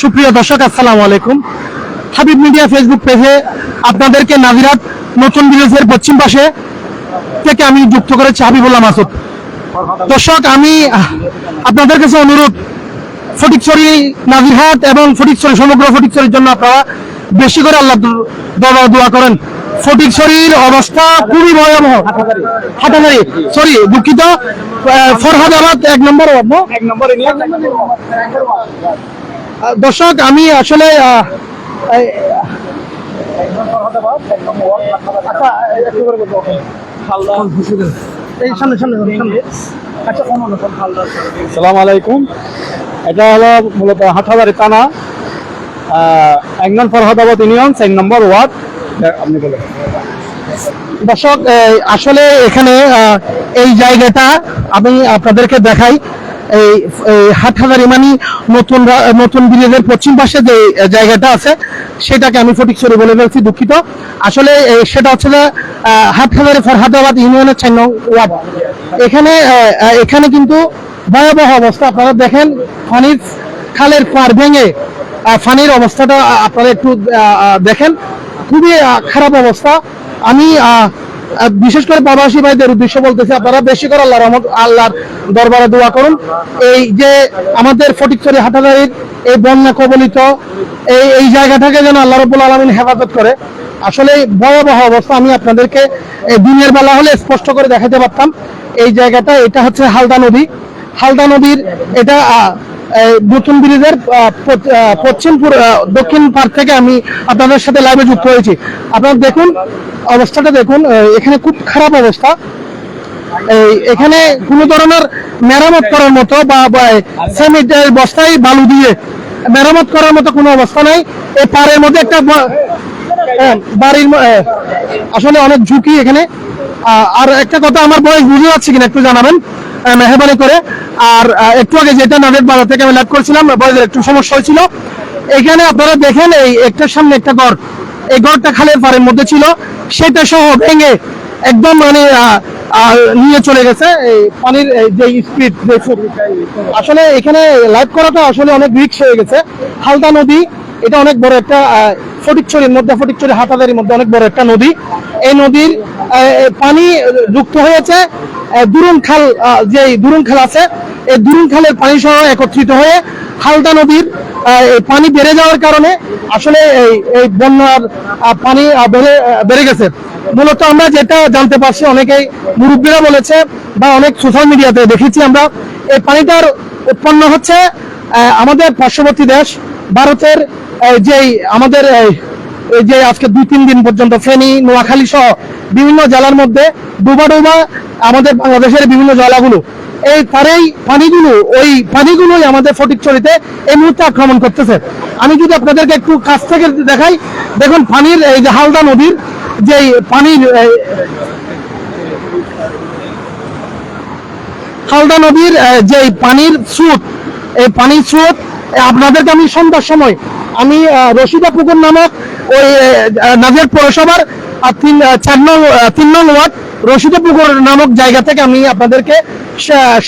সুপ্রিয় দর্শক, আসসালামু আলাইকুম। হাবিব মিডিয়া ফেসবুক পেজে আপনাদেরকে নাজিরাত নতুন ব্রিজের পশ্চিম পাশে থেকে আমি যুক্ত করেছি হাবিবুল্লাহ মাসুদ। দর্শক, আমি আপনাদের কাছে অনুরোধ ফটিকছড়ি নাজিরহাট এবং ফটিকছড়ি সমগ্র ফটিকছড়ির জন্য আপনারা বেশি করে আল্লাহ দরবার দোয়া করেন। ফটিকছড়ির অবস্থা খুবই ভয়াবহ। হাটাদারি সরি দুঃখিত। ফরহাদাবাদ এক নম্বর এক নম্বরে দর্শক আমি আসলে সালাম আলাইকুম। এটা হলো মূলত হাটহাজারি থানা আহ, এক নং ফরহাদাবাদ ইউনিয়ন এক নম্বর ওয়ার্ড। আপনি বলেন। দর্শক আসলে এখানে এই জায়গাটা আমি আপনাদেরকে দেখাই। এই হাটহাজারি মানে নতুন নতুন ব্রিজের পশ্চিম পাশে যে জায়গাটা আছে, সেটাকে আমি ফটিকছড়ি বলে ফেলছি, দুঃখিত। আসলে সেটা হচ্ছে যে হাটহাজারি ফরহাদাবাদ ইউনিয়নের চার নং ওয়ার্ড। এখানে এখানে কিন্তু ভয়াবহ অবস্থা। আপনারা দেখেন, খনিজ খালের পার ভেঙে ফানির অবস্থাটা আপনারা একটু দেখেন। খুবই খারাপ অবস্থা। আমি বিশেষ করে প্রবাসী ভাইদের উদ্দেশ্য বলতেছি, আপনারা বেশি করে আল্লাহর রহমত, আল্লাহর দরবারে দোয়া করুন। এই যে আমাদের ফটিকছড়ি হাটাদারির এই বন্যা কবলিত, এই এই জায়গাটাকে যেন আল্লাহ রবুল আলমিন হেফাজত করে। আসলে ভয়াবহ অবস্থা আমি আপনাদেরকে দিনের বেলা হলে স্পষ্ট করে দেখাতে পারতাম। এই জায়গাটা, এটা হচ্ছে হালদা নদী। হালদা নদীর এটা নতুন ব্রিজের দক্ষিণ পার থেকে আমি আপনাদের সাথে লাইভে যুক্ত হয়েছি। আপনারা দেখুন অবস্থাটা দেখুন এখানে খুব খারাপ অবস্থা। এখানে কোনো ধরনের মেরামত করার মতো বা বস্তায় বালু দিয়ে মেরামত করার মতো কোনো অবস্থা নাই। এই পাড়ের মধ্যে একটা হ্যাঁ, বাড়ির আসলে অনেক ঝুঁকি এখানে। আর একটা কথা, আমার বয়স বুঝে যাচ্ছে কিনা একটু জানাবেন। মেহরবানি করে। আর একটু আগে যেটা নাদের বাজার থেকে আমি লাইভ করছিলাম, বয়সের একটু সমস্যা হয়েছিল। এখানে আপনারা দেখেন এই একটার সামনে একটা ঘর। এই ঘরটা খালের পাড়ের মধ্যে ছিল। সেটা সহ ভেঙে একদম মানে নিয়ে চলে গেছে। এই পানির যে স্পিড আসলে এখানে লাইভ করাটা আসলে অনেক রিক্স হয়ে গেছে। হালদা নদী এটা অনেক বড় একটা ফটিকছড়ির মধ্যে ফটিকছড়ি হাটাদারির মধ্যে অনেক বড় একটা নদী। এই নদীর পানি যুক্ত হয়েছে আহ, দুরুং খাল যে দুরুং খাল আছে এই দুরুং খালের পানি সহ একত্রিত হয়ে হালদা নদীর পানি বেড়ে যাওয়ার কারণে আসলে এই এই বন্যার পানি বেড়ে বেড়ে গেছে। মূলত আমরা যেটা জানতে পারছি অনেকেই মুরব্বীরা বলেছে বা অনেক সোশ্যাল মিডিয়াতে দেখেছি আমরা এই পানিটার উৎপন্ন হচ্ছে আমাদের পার্শ্ববর্তী দেশ ভারতের যেই আমাদের যে আজকে দুই, তিন দিন পর্যন্ত ফেনী, নোয়াখালী সহ বিভিন্ন জেলার মধ্যে ডুবা ডুবা আমাদের বাংলাদেশের বিভিন্ন জেলাগুলো। এই পানিগুলো, ওই পানিগুলোই আমাদের এই মুহূর্তে আক্রমণ করতেছে। আমি যদি আপনাদেরকে একটু কাছ থেকে দেখাই, দেখুন পানির এই যে হালদা নদীর যে পানির হালদা নদীর যে পানির স্রোত, এই পানির স্রোত আপনাদেরকে আমি সন্ধ্যার সময় আমি রশিদা পুকুর নামক ওই নাজির পৌরসভার তিন চার নং তিন নং ওয়ার্ড রশিদা পুকুর নামক জায়গা থেকে আমি আপনাদেরকে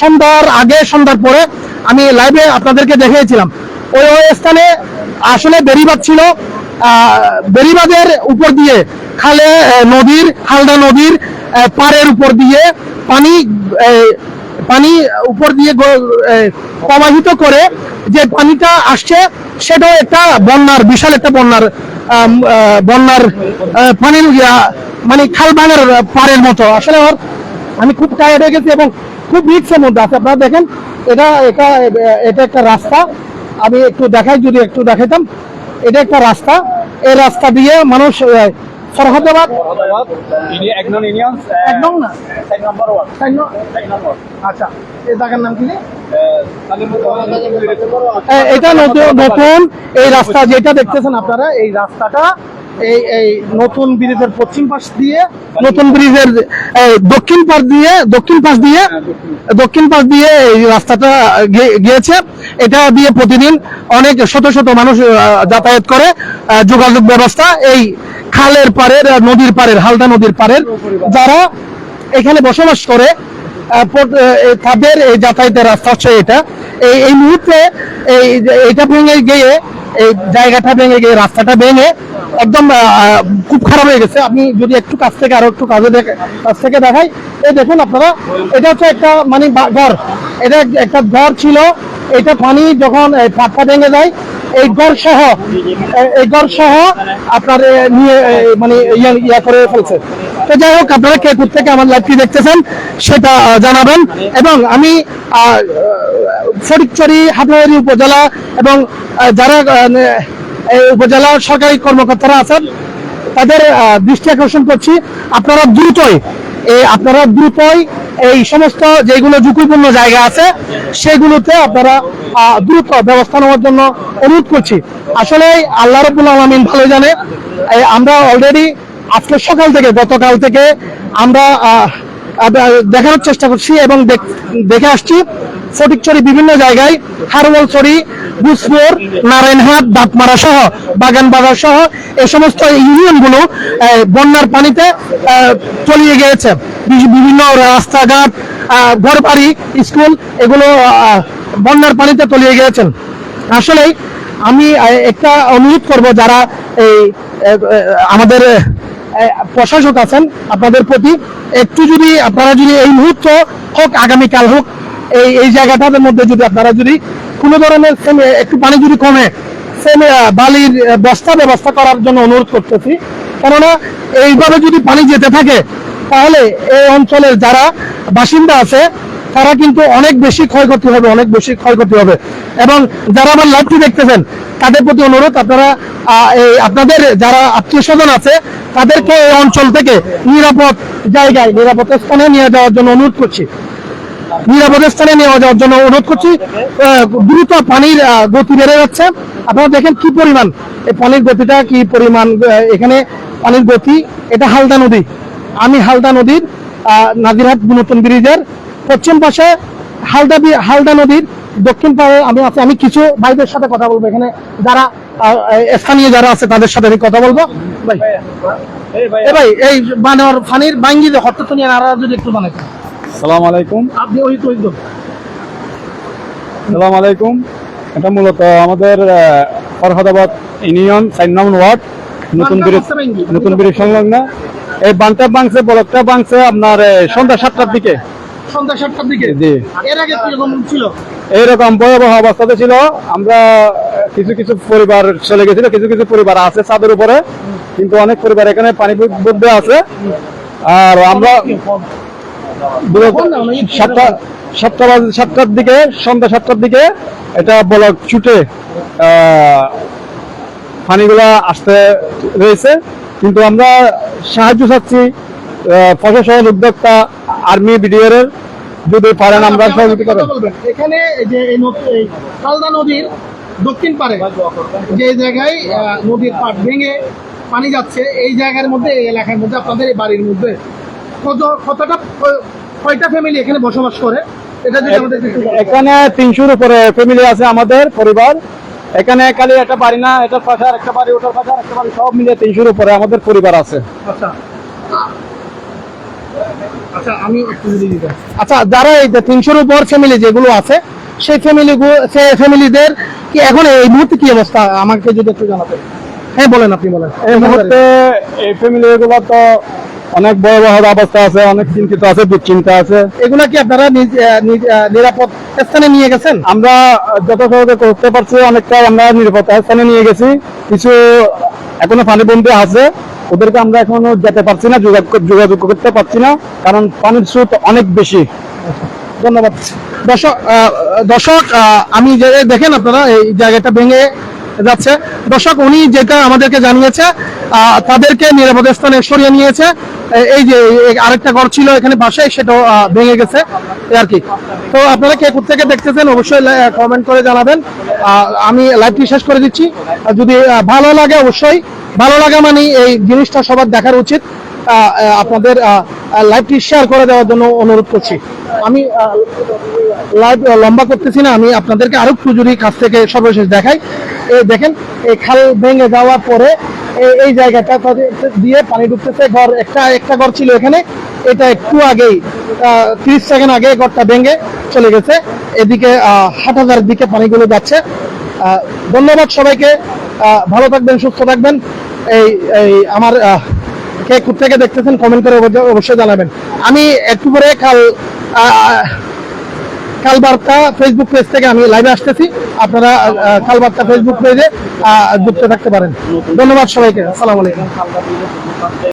সন্ধ্যার আগে, সন্ধ্যার পরে আমি লাইভে আপনাদেরকে দেখিয়েছিলাম। ওই ওই স্থানে আসলে বেরিবাদ ছিল। বেরিবাদের উপর দিয়ে খালে নদীর হালদা নদীর পাড়ের উপর দিয়ে পানি পানি উপর দিয়ে প্রবাহিত করে যে পানিটা আসছে সেটাও একটা বন্যার বিশাল একটা বন্যার বন্যার পানির মানে খাল ভাঙার পাড়ের মতো। আসলে আমার আমি খুব টায়ার্ড হয়ে গেছি এবং খুব রিক্সের মধ্যে আছে। আপনারা দেখেন এটা এটা এটা একটা রাস্তা। আমি একটু দেখাই যদি একটু দেখাইতাম। এটা একটা রাস্তা। এই রাস্তা দিয়ে মানুষ ফরহাদাবাদ এক নং নম্বর। আচ্ছা। এটা নতুন নতুন এই রাস্তা যেটা দেখতেছেন আপনারা এই রাস্তাটা এই এই নতুন ব্রিজের পশ্চিম পাশ দিয়ে নতুন ব্রিজের দক্ষিণ পাশ দিয়ে দক্ষিণ পাশ দিয়ে দক্ষিণ পাশ। দিয়ে এই রাস্তাটা গিয়েছে। এটা দিয়ে প্রতিদিন অনেক শত শত মানুষ যাতায়াত করে যোগাযোগ ব্যবস্থা এই খালের পাড়ের আহ, নদীর পাড়ের হালদা নদীর পাড়ের যারা এখানে বসবাস করে তাদের এই যাতায়াতের রাস্তা হচ্ছে এটা। এই এই মুহূর্তে এই এটা ভেঙে গিয়ে, এই জায়গাটা ভেঙে গিয়ে, রাস্তাটা ভেঙে একদম খুব খারাপ হয়ে গেছে। আপনি যদি একটু কাছ থেকে আরও একটু কাজে দেখে, কাছ থেকে দেখাই, এই দেখুন আপনারা, এটা হচ্ছে একটা মানে ঘর। এটা একটা ঘর ছিল। এটা পানি যখন পাটটা ভেঙে যায় এই ঘর সহ এই ঘর সহ আপনার নিয়ে মানে ইয়া করে ফেলছে। তো যাই হোক, আপনারা কে থেকে আমার লাইভটি দেখতেছেন, সেটা জানাবেন। এবং আমি ফটিকছড়ি হাটহাজারী উপজেলা এবং যারা উপজেলা সরকারি কর্মকর্তারা আছেন, তাদের দৃষ্টি আকর্ষণ করছি। আপনারা দ্রুতই এই আপনারা দ্রুতই এই সমস্ত যেগুলো ঝুঁকিপূর্ণ জায়গা আছে, সেগুলোতে আপনারা দ্রুত ব্যবস্থা নেওয়ার জন্য অনুরোধ করছি। আসলে আল্লাহ রবুল আলমিন ভালো জানে আমরা অলরেডি আজকে সকাল থেকে, গতকাল থেকে আমরা দেখানোর চেষ্টা করছি এবং দেখ- আসছি। ফটিকছড়ি বিভিন্ন জায়গায় হারওয়ালছড়ি বুসপুর, নারায়ণহাট দাঁতমারা সহ, বাগান বাজার সহ এই সমস্ত ইউনিয়নগুলো বন্যার পানিতে তলিয়ে গিয়েছে। বিভিন্ন রাস্তাঘাট ঘরবাড়ি, স্কুল, এগুলো বন্যার পানিতে তলিয়ে গিয়েছেন আসলেই আমি একটা অনুরোধ করব যারা এই আমাদের প্রশাসক আছেন, আপনাদের প্রতি একটু যদি আপনারা যদি এই মুহূর্ত হোক, আগামীকাল হোক, এই এই জায়গাটার মধ্যে যদি আপনারা যদি কোনো ধরনের একটু পানি যদি কমে বালির বস্তা ব্যবস্থা করার জন্য অনুরোধ করতেছি। কেননা এইভাবে যদি পানি যেতে থাকে, তাহলে এই অঞ্চলের যারা বাসিন্দা আছে, তারা কিন্তু অনেক বেশি ক্ষয়ক্ষতি হবে, অনেক বেশি ক্ষয়ক্ষতি হবে। এবং যারা আমার লাইভটি দেখতেছেন, তাদের প্রতি অনুরোধ, আপনারা আপনাদের যারা আত্মীয় স্বজন আছে তাদেরকে এই অঞ্চল থেকে নিরাপদ জায়গায়, নিরাপদ স্থানে নিয়ে যাওয়ার জন্য অনুরোধ করছি। নিরাপদ স্থানে নিয়ে যাওয়ার জন্য অনুরোধ করছি। দ্রুত পানির গতি বেড়ে যাচ্ছে। আপনারা দেখেন কি পরিমাণ, এই পানির গতিটা কি পরিমাণ এখানে পানির গতি, এটা হালদা নদী। আমি হালদা নদীর নাজিরহাট নতুন ব্রিজের পশ্চিম পাশে হালদা হালদা নদীর দক্ষিণ পাড়ে আমি আছি আমি কিছু ভাইদের সাথে কথা বলব। এখানে যারা স্থানীয় যারা আছে তাদের সাথে আমি কথা বলব। ভাই এ ভাই এই বানর ফানির বাঙ্গি যে হত্যা নিয়ে নারা যদি একটু সালাম আলাইকুম। আপনি ওই তো সালাম আলাইকুম। এটা মূলত আমাদের ফরহাদাবাদ ইউনিয়ন নম্বর ওয়ার্ড। নতুন নতুন ব্রিজ সংলগ্ন। এই বানটা বাংছে বলকটা বাংছে আপনার সন্ধ্যা সাতটার দিকে। সন্ধ্যা সাতটার দিকে? জি। এর আগে কীরকম ছিল? এইরকম ভয়াবহ অবস্থাতে ছিল। আমরা কিছু কিছু পরিবার চলে গেছিল, কিছু কিছু পরিবার আছে ছাদের উপরে, কিন্তু অনেক পরিবার এখানে পানি মধ্যে আছে। আর আমরা সাতটা সাতটা সাতটার দিকে, সন্ধ্যা সাতটার দিকে এটা ব্লক ছুটে পানিগুলা আসতে রয়েছে। কিন্তু আমরা সাহায্য চাচ্ছি প্রশাসন, উদ্যোক্তা, আর্মি বিডিআর যদি পারেন আমরা সহযোগিতা করেন এখানে যে এই কালদা নদীর দক্ষিণ পারে যে জায়গায় নদীর পাট ভেঙে পানি যাচ্ছে এই জায়গার মধ্যে এই এলাকার মধ্যে আপনাদের এই বাড়ির মধ্যে কত কতটা কয়টা ফ্যামিলি এখানে বসবাস করে? এটা যদি আমাদের এখানে তিনশোর উপরে ফ্যামিলি আছে আমাদের পরিবার। এখানে খালি একটা বাড়ি না এটার পাশে আর একটা বাড়ি ওটার পাশে আর একটা বাড়ি সব মিলিয়ে তিনশোর উপরে আমাদের পরিবার আছে। আচ্ছা। আচ্ছা আমি একটু আচ্ছা যারা এই যে তিনশোর উপর ফ্যামিলি যেগুলো আছে সেই ফ্যামিলি ফ্যামিলিদের কি এখন এই মুহূর্তে কি অবস্থা? আমাকে যদি একটু জানাতেন। হ্যাঁ বলেন আপনি বলেন। এই মুহূর্তে এই ফ্যামিলি গুলো তো অনেক ভয়াবহ অবস্থা আছে অনেক চিন্তিত আছে দুশ্চিন্তা আছে। এগুলা কি আপনারা নিজ নিজ, আহ, নিরাপদ স্থানে নিয়ে গেছেন? আমরা যত সহজে করতে পারছি অনেকটাই আমরা নিরাপত্তা স্থানে নিয়ে গেছি। কিছু এখনও পানি পানিবন্দী আছে ওদেরকে আমরা এখনও যেতে পারছি না, যোগাযোগ করতে পারছি না, কারণ পানির স্রোত অনেক বেশি। ধন্যবাদ। দর্শক দর্শক আমি যে দেখেন আপনারা, এই জায়গাটা ভেঙে যাচ্ছে। দর্শক, উনি যেটা আমাদেরকে জানিয়েছে তাদেরকে নিরাপদ স্থানে সরিয়ে নিয়েছে। এই যে আরেকটা ঘর ছিল এখানে পাশে, সেটাও ভেঙে গেছে আর কি। তো আপনারা কে থেকে দেখতেছেন, অবশ্যই কমেন্ট করে জানাবেন। আমি লাইভটি শেষ করে দিচ্ছি। যদি ভালো লাগে, অবশ্যই ভালো লাগা মানে এই জিনিসটা সবার দেখার উচিত। আপনাদের লাইভটি শেয়ার করে দেওয়ার জন্য অনুরোধ করছি। আমি লাইভ লম্বা করতেছি না আমি আপনাদেরকে আরও খুজুরি কাছ থেকে সর্বশেষ দেখাই। এই দেখেন এই খাল ভেঙে যাওয়ার পরে এই- জায়গাটা দিয়ে পানি ঢুকতেছে ঘর একটা একটা ঘর ছিল এখানে এটা একটু আগেই তিরিশ সেকেন্ড আগে ঘরটা ভেঙে চলে গেছে। এদিকে আহ, হাটহাজারের দিকে পানিগুলো যাচ্ছে। ধন্যবাদ সবাইকে ভালো থাকবেন সুস্থ থাকবেন। এই আমার কে থেকে দেখতেছেন কমেন্ট করে অবশ্যই জানাবেন। আমি একটু পরে কাল কালবার্তা ফেসবুক পেজ থেকে আমি লাইভে আসতেছি। আপনারা কালবার্তা ফেসবুক পেজে যুক্ত থাকতে পারেন। ধন্যবাদ সবাইকে। আসসালামু আলাইকুম।